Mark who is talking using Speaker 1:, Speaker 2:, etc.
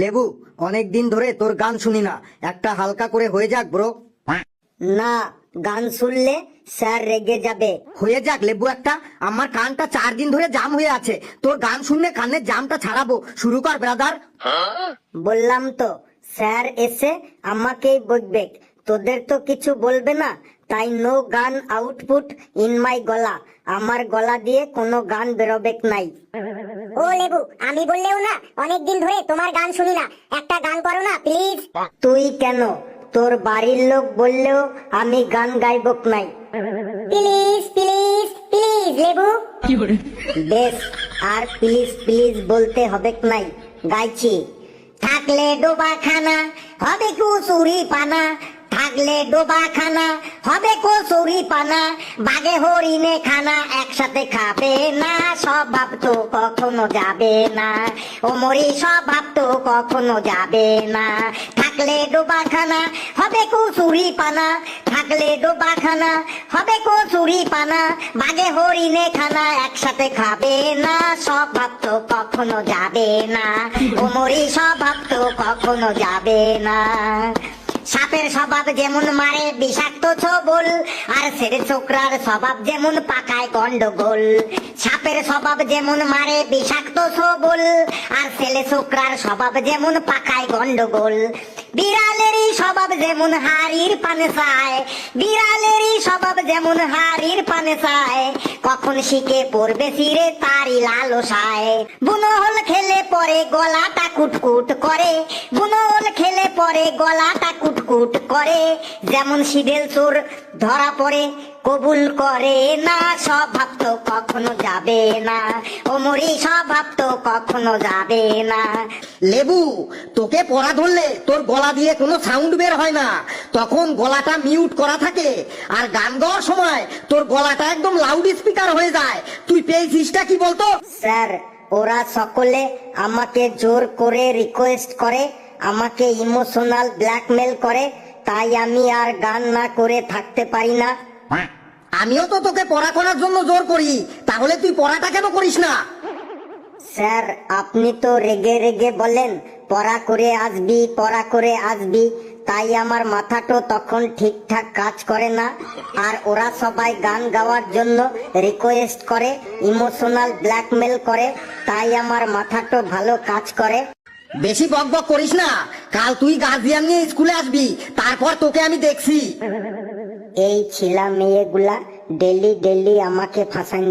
Speaker 1: লেবু অনেক দিন ধরে তোর গান শুনি না। একটা হালকা করে হয়ে যাক ব্রো
Speaker 2: না গান শুনলে স্যার রেগে যাবে।
Speaker 1: হয়ে যাক লেবু একটা। আমার কানটা চার দিন ধরে জাম হয়ে আছে। তোর গান শুনলে কানের জামটা ছাড়াবো। শুরু কর ব্রাদার
Speaker 2: বললাম তো স্যার এসে আমাকেই বকবে তোদের তো কিছু বলবে না। তাই নো গান আউটপুট ইন মাই গলা। আমার গলা দিয়ে কোনো গান বেরোবে নাই।
Speaker 3: ও লেবু আমি বললেও না অনেক দিন ধরে তোমার গান শুনি না। একটা গান করো না প্লিজ
Speaker 2: তুই কেন? তোর বাড়ির লোক বললেও আমি গান গাইবক নাই।
Speaker 3: প্লিজ প্লিজ প্লিজ লেবু।
Speaker 2: বেশ আর প্লিজ প্লিজ বলতে হবে নাই? গাইছি। থাকলে ডোবা খানা হবে কুসুরি পানা থাকলে ডোবা খানা হবে কসুরি পানা, বাগে হরিণে খানা, একসাথে খাবে না স্বভাব তো কখনো যাবে না। ও মরি স্বভাব তো কখনো যাবে না। থাকলে ডোবা খানা হবে কসুরি পানা, থাকলে ডোবা খানা হবে কসুরি পানা, বাগে হরিণে খানা, একসাথে খাবে না স্বভাব তো কখনো যাবে না। ও মরি স্বভাব তো কখনো যাবে না। সাপের স্বভাব যেমন মারে বিষাক্ত ছবল, আর ছেড়ে ছোকরার স্বভাব যেমন পাকায় গন্ডগোল। সাপের স্বভাব যেমন মারে বিষাক্ত ছবল, আর ছেলে ছোকরার স্বভাব যেমন পাকায় গন্ডগোল। বিড়ালেরই স্বভাব যেমন হাড়ির পানে চায়, বিড়ালেরই স্বভাব যেমন হাড়ির পানে চায়। কখন শিখে পড়বে সিরে তারই লালসায়। বুনহল খেলে পরে গলাটা কুটকুট করে বুনহল খেলে পরে গলাটা কুটকুট করে যেমন সিধেল চোর ধরা পড়ে কবুল করে না স্বভাব তো কখনো যাবে না। ওমরি স্বভাব তো কখনো যাবে না।
Speaker 1: লেবু তোকে পড়া ধরলে তোর গলা দিয়ে কোনো সাউন্ড বের হয় না। তখন গলাটা মিউট করা থাকে আর গান গাওয়ার সময় তোর গলাটা একদম লাউড স্পিকার হয়ে যায়। তুই পেয়েছিসটা কি বলতো?
Speaker 2: স্যার ওরা সকলে আমাকে জোর করে রিকোয়েস্ট করে আমাকে ইমোশনাল ব্ল্যাকমেল করে তাই আমি আর গান না করে থাকতে পারি না।
Speaker 1: আমিও তো তোকে পড়া করার জন্য জোর করি তাহলে তুই পড়াটা কেন করিস না?
Speaker 2: স্যার আপনি তো রেগে রেগে বলেন পড়া করে আসবি পড়া করে আসবি তাই আমার মাথাটো তখন ঠিকঠাক কাজ করে না। আর ওরা সবাই গান গাওয়ার জন্য রিকোয়েস্ট করে ইমোশনাল ব্ল্যাকমেল করে তাই আমার মাথাটো ভালো কাজ করে।
Speaker 1: বেশি বক বক করিস না। কাল তুই গার্জিয়ান নিয়ে স্কুলে আসবি, তারপর তোকে আমি দেখছি।
Speaker 2: এই ছিলা মেয়েগুলা ডেলি ডেলি আমাকে ফাঁসান